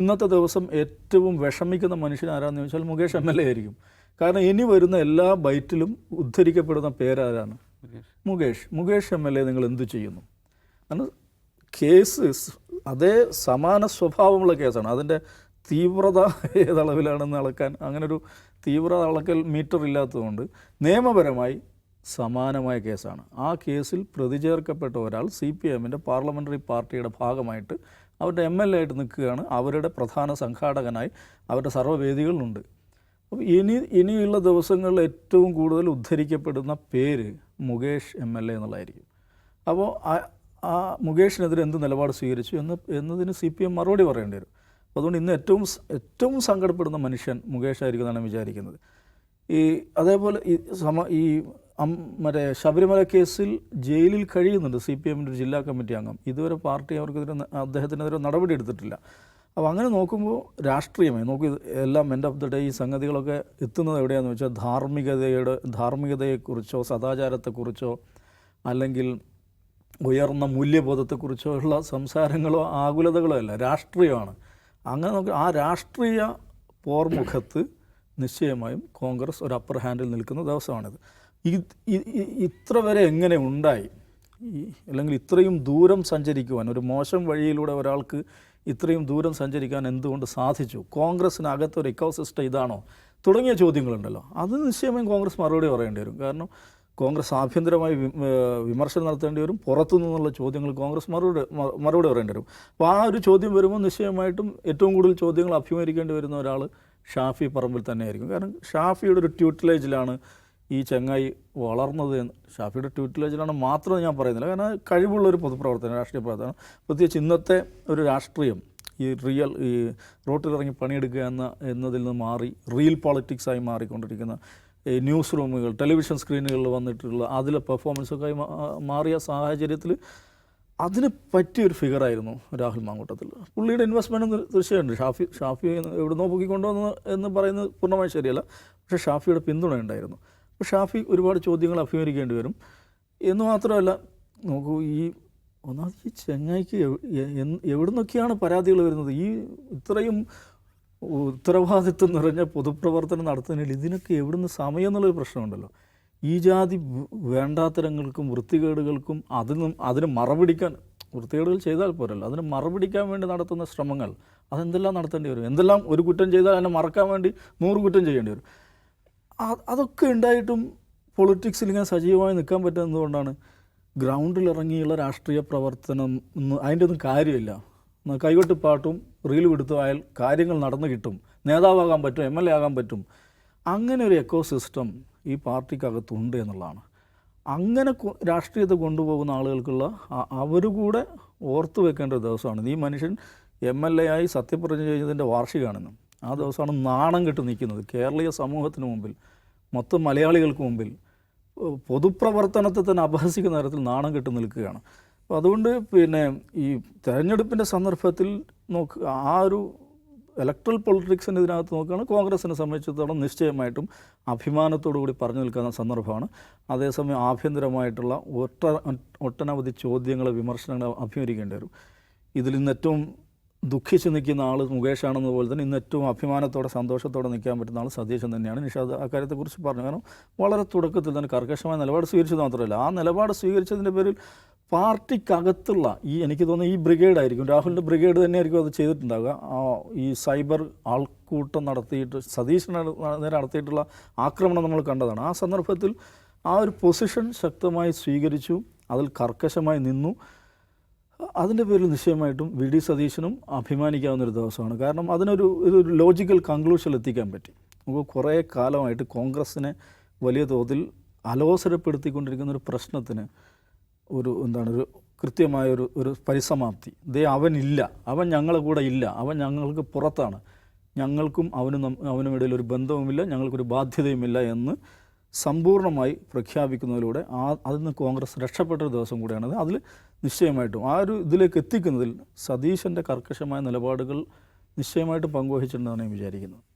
ഇന്നത്തെ ദിവസം ഏറ്റവും വിഷമിക്കുന്ന മനുഷ്യൻ ആരാന്ന് ചോദിച്ചാൽ മുകേഷ് എം എൽ എ ആയിരിക്കും. കാരണം ഇനി വരുന്ന എല്ലാ ബൈറ്റിലും ഉദ്ധരിക്കപ്പെടുന്ന പേരാരാണ്? Mukesh. Mukesh. M L A നിങ്ങൾ എന്തു ചെയ്യുന്നു? കാരണം കേസ് അതേ സമാന സ്വഭാവമുള്ള കേസാണ്. അതിന്റെ തീവ്രത ഏതളവിലാണെന്ന് അളക്കാൻ അങ്ങനൊരു തീവ്രത തീവ്ര അളക്കൽ മീറ്റർ ഇല്ലാത്തതുകൊണ്ട് നിയമപരമായി സമാനമായ കേസാണ്. ആ കേസിൽ പ്രതിചേർക്കപ്പെട്ട ഒരാൾ സി പി എമ്മിന്റെ പാർലമെന്ററി പാർട്ടിയുടെ ഭാഗമായിട്ട് അവരുടെ എം എൽ എ ആയിട്ട് നിൽക്കുകയാണ്. അവരുടെ പ്രധാന സംഘാടകനായി അവരുടെ സർവവേദികളിലുണ്ട് അപ്പോൾ ഇനി ഇനിയുള്ള ദിവസങ്ങളിൽ ഏറ്റവും കൂടുതൽ ഉദ്ധരിക്കപ്പെടുന്ന പേര് മുകേഷ് എം എൽ എ എന്നുള്ളതായിരിക്കും. അപ്പോൾ ആ- മുകേഷിനെതിരെ എന്ത് നിലപാട് സ്വീകരിച്ചു എന്ന് എന്നതിന് സി പി എം മറുപടി പറയേണ്ടി വരും. അതുകൊണ്ട് ഇന്ന് ഏറ്റവും ഏറ്റവും സങ്കടപ്പെടുന്ന മനുഷ്യൻ മുകേഷായിരിക്കും എന്നാണ് വിചാരിക്കുന്നത്. ഈ അതേപോലെ ഈ സമ ഈ മറ്റേ ശബരിമല കേസിൽ ജയിലിൽ കഴിയുന്നുണ്ട് സി പി എമ്മിന്റെ ഒരു ജില്ലാ കമ്മിറ്റി അംഗം. ഇതുവരെ പാർട്ടി അവർക്കെതിരെ അദ്ദേഹത്തിനെതിരെ നടപടി എടുത്തിട്ടില്ല. അപ്പോൾ അങ്ങനെ നോക്കുമ്പോൾ രാഷ്ട്രീയമായി നോക്കി എല്ലാം എൻഡ് ഓഫ് ദ ഡേ ഈ സംഗതികളൊക്കെ എത്തുന്നത് എവിടെയാണെന്ന് വെച്ചാൽ ധാർമ്മികതയുടെ ധാർമ്മികതയെക്കുറിച്ചോ സദാചാരത്തെക്കുറിച്ചോ അല്ലെങ്കിൽ ഉയർന്ന മൂല്യബോധത്തെക്കുറിച്ചോ ഉള്ള സംസാരങ്ങളോ ആകുലതകളോ അല്ല രാഷ്ട്രീയമാണ്. അങ്ങനെ നോക്കി ആ രാഷ്ട്രീയ പോർമുഖത്ത് നിശ്ചയമായും കോൺഗ്രസ് ഒരു അപ്പർ ഹാൻഡിൽ നിൽക്കുന്ന ദിവസമാണിത്. ഇത്ര വരെ എങ്ങനെ ഉണ്ടായി? അല്ലെങ്കിൽ ഇത്രയും ദൂരം സഞ്ചരിക്കുവാൻ ഒരു മോശം വഴിയിലൂടെ ഒരാൾക്ക് ഇത്രയും ദൂരം സഞ്ചരിക്കാൻ എന്തുകൊണ്ട് സാധിച്ചു? കോൺഗ്രസ്സിനകത്ത് ഒരു ഇക്കോസിസ്റ്റം ഇതാണോ? തുടങ്ങിയ ചോദ്യങ്ങളുണ്ടല്ലോ. അത് നിശ്ചയമായും കോൺഗ്രസ് മറുപടി പറയേണ്ടി വരും. കാരണം കോൺഗ്രസ് ആഭ്യന്തരമായി വിമർശനം നടത്തേണ്ടി വരും. പുറത്തു നിന്നുള്ള ചോദ്യങ്ങൾ കോൺഗ്രസ് മറുപടി മറുപടി പറയേണ്ടി വരും. അപ്പോൾ ആ ഒരു ചോദ്യം വരുമ്പോൾ നിശ്ചയമായിട്ടും ഏറ്റവും കൂടുതൽ ചോദ്യങ്ങൾ അഭിമുഖീകരിക്കേണ്ടി വരുന്ന ഒരാൾ ഷാഫി പറമ്പിൽ തന്നെയായിരിക്കും. കാരണം ഷാഫിയുടെ ഒരു ട്യൂട്ടിലേജിലാണ് ഈ ചങ്ങായി വളർന്നത് എന്ന് ഷാഫിയുടെ ട്വീറ്റിൽ വെച്ചിട്ടാണ് മാത്രം ഞാൻ പറയുന്നില്ല കാരണം കഴിവുള്ള ഒരു പൊതുപ്രവർത്തനം രാഷ്ട്രീയ പ്രവർത്തനം. പ്രത്യേകിച്ച് ഇന്നത്തെ ഒരു രാഷ്ട്രീയം ഈ റിയൽ ഈ റോട്ടിൽ റോട്ടിലിറങ്ങി പണിയെടുക്കുക എന്ന എന്നതിൽ നിന്ന് മാറി റിയൽ പോളിറ്റിക്സായി മാറിക്കൊണ്ടിരിക്കുന്ന ഈ ന്യൂസ് റൂമുകൾ ടെലിവിഷൻ സ്ക്രീനുകളിൽ വന്നിട്ടുള്ള അതിലെ പെർഫോമൻസൊക്കെ മാറിയ സാഹചര്യത്തിൽ അതിന് പറ്റിയൊരു ഫിഗറായിരുന്നു രാഹുൽ മാങ്കൂട്ടത്തിൽ. പുള്ളിയുടെ ഇൻവെസ്റ്റ്മെന്റ് തീർച്ചയായിട്ടും ഷാഫി ഷാഫി എവിടുന്നോ പൊക്കിക്കൊണ്ടുവന്ന് എന്ന് പറയുന്നത് പൂർണമായും ശരിയല്ല. പക്ഷേ ഷാഫിയുടെ പിന്തുണ ഉണ്ടായിരുന്നു. ഷാഫി ഒരുപാട് ചോദ്യങ്ങൾ അഭിമുഖീകരിക്കേണ്ടി വരും. എന്ന് മാത്രമല്ല നോക്കൂ ഈ ഒന്നാമത് ഈ ചെങ്ങായിക്ക് എവിടെ നിന്നൊക്കെയാണ് പരാതികൾ വരുന്നത്? ഈ ഇത്രയും ഉത്തരവാദിത്വം നിറഞ്ഞ പൊതുപ്രവർത്തനം നടത്തുന്നതിൽ ഇതിനൊക്കെ എവിടുന്ന് സമയം എന്നുള്ളൊരു പ്രശ്നമുണ്ടല്ലോ. ഈ ജാതി വേണ്ടാത്തരങ്ങൾക്കും വൃത്തികേടുകൾക്കും അതിനും അതിന് മറപിടിക്കാൻ വൃത്തികേടുകൾ ചെയ്താൽ പോരല്ലോ. അതിന് മറപിടിക്കാൻ വേണ്ടി നടത്തുന്ന ശ്രമങ്ങൾ അതെന്തെല്ലാം നടത്തേണ്ടി വരും? എന്തെല്ലാം ഒരു കുറ്റം ചെയ്താൽ അതിനെ മറക്കാൻ വേണ്ടി നൂറ് കുറ്റം ചെയ്യേണ്ടി വരും? അതൊക്കെ ഉണ്ടായിട്ടും പൊളിറ്റിക്സിൽ ഇങ്ങനെ സജീവമായി നിൽക്കാൻ പറ്റുന്നതുകൊണ്ടാണ് ഗ്രൗണ്ടിൽ ഇറങ്ങിയുള്ള രാഷ്ട്രീയ പ്രവർത്തനം ഒന്നും അതിന്റെ ഒന്നും കാര്യമില്ല. കൈകൊട്ടി പാട്ടും റീൽ എടുത്തുമായാൽ കാര്യങ്ങൾ നടന്നു കിട്ടും. നേതാവാകാൻ പറ്റും എം എൽ എ ആകാൻ പറ്റും. അങ്ങനെ ഒരു എക്കോ സിസ്റ്റം ഈ പാർട്ടിക്കകത്തുണ്ട് എന്നുള്ളതാണ്. അങ്ങനെ രാഷ്ട്രീയത്തെ കൊണ്ടുപോകുന്ന ആളുകൾക്കുള്ള അവർ കൂടെ ഓർത്തു വെക്കേണ്ട ഒരു ദിവസമാണ്. ഈ മനുഷ്യൻ എം എൽ എ ആയി സത്യപ്രതിജ്ഞ ചെയ്തതിന്റെ വാർഷികമാണെന്നും ആ ദിവസമാണ് നാണം കെട്ട് നിൽക്കുന്നത്. കേരളീയ സമൂഹത്തിന് മുമ്പിൽ മൊത്തം മലയാളികൾക്ക് മുമ്പിൽ പൊതുപ്രവർത്തനത്തെ തന്നെ അപഹസിക്കുന്ന തരത്തിൽ നാണം കെട്ട് നിൽക്കുകയാണ്. അപ്പോൾ അതുകൊണ്ട് പിന്നെ ഈ തെരഞ്ഞെടുപ്പിന്റെ സന്ദർഭത്തിൽ നോക്ക് ആ ഒരു ഇലക്ട്രൽ പൊളിറ്റിക്സിന്റെ ഇതിനകത്ത് നോക്കുകയാണ് കോൺഗ്രസിനെ സംബന്ധിച്ചിടത്തോളം നിശ്ചയമായിട്ടും അഭിമാനത്തോടു കൂടി പറഞ്ഞു നിൽക്കുന്ന സന്ദർഭമാണ്. അതേസമയം ആഭ്യന്തരമായിട്ടുള്ള ഒട്ട ഒട്ടനവധി ചോദ്യങ്ങൾ വിമർശനങ്ങൾ അഭിമുഖീകരിക്കേണ്ടി വരും. ഇതിൽ നിന്ന് ഏറ്റവും ദുഃഖിച്ച് നിൽക്കുന്ന ആൾ മുകേഷാണെന്ന പോലെ തന്നെ ഇന്ന് ഏറ്റവും അഭിമാനത്തോടെ സന്തോഷത്തോടെ നിൽക്കാൻ പറ്റുന്ന ആൾ സതീശൻ തന്നെയാണ്. നിഷാദ് അക്കാര്യത്തെക്കുറിച്ച് പറഞ്ഞു. കാരണം വളരെ തുടക്കത്തിൽ തന്നെ കർക്കശമായ നിലപാട് സ്വീകരിച്ചത് മാത്രമല്ല. ആ നിലപാട് സ്വീകരിച്ചതിന്റെ പേരിൽ പാർട്ടിക്കകത്തുള്ള ഈ എനിക്ക് തോന്നുന്നു ഈ ബ്രിഗേഡ് ആയിരിക്കും രാഹുലിന്റെ ബ്രിഗേഡ് തന്നെയായിരിക്കും അത് ചെയ്തിട്ടുണ്ടാവുക. ആ ഈ സൈബർ ആൾക്കൂട്ടം നടത്തിയിട്ട് സതീശൻ നേരെ നടത്തിയിട്ടുള്ള ആക്രമണം നമ്മൾ കണ്ടതാണ്. ആ സന്ദർഭത്തിൽ ആ ഒരു പൊസിഷൻ ശക്തമായി സ്വീകരിച്ചു അതിൽ കർക്കശമായി നിന്നു. അതിന്റെ പേരിൽ നിശ്ചയമായിട്ടും വി ഡി സതീശനും അഭിമാനിക്കാവുന്ന ഒരു ദിവസമാണ്. കാരണം അതിനൊരു ഇതൊരു ലോജിക്കൽ കൺക്ലൂഷൻ എത്തിക്കാൻ പറ്റി. നമുക്ക് കുറേ കാലമായിട്ട് കോൺഗ്രസ്സിനെ വലിയ തോതിൽ അലോസരപ്പെടുത്തിക്കൊണ്ടിരിക്കുന്ന ഒരു പ്രശ്നത്തിന് ഒരു എന്താണ് ഒരു കൃത്യമായ ഒരു ഒരു പരിസമാപ്തി. ദേ അവനില്ല അവൻ ഞങ്ങളുടെ കൂടെ ഇല്ല. അവൻ ഞങ്ങൾക്ക് പുറത്താണ്. ഞങ്ങൾക്കും അവനും അവനും ഇടയിൽ ഒരു ബന്ധവുമില്ല. ഞങ്ങൾക്കൊരു ബാധ്യതയുമില്ല എന്ന് സമ്പൂർണമായി പ്രഖ്യാപിക്കുന്നതിലൂടെ ആ അതിൽ നിന്ന് കോൺഗ്രസ് രക്ഷപ്പെട്ട ഒരു ദിവസം കൂടിയാണത്. അതിൽ നിശ്ചയമായിട്ടും ആ ഒരു ഇതിലേക്ക് എത്തിക്കുന്നതിൽ സതീശന്റെ കർക്കശമായ നിലപാടുകൾ നിശ്ചയമായിട്ടും പങ്കുവഹിച്ചിട്ടുണ്ടെന്നാണ് ഞാൻ വിചാരിക്കുന്നത്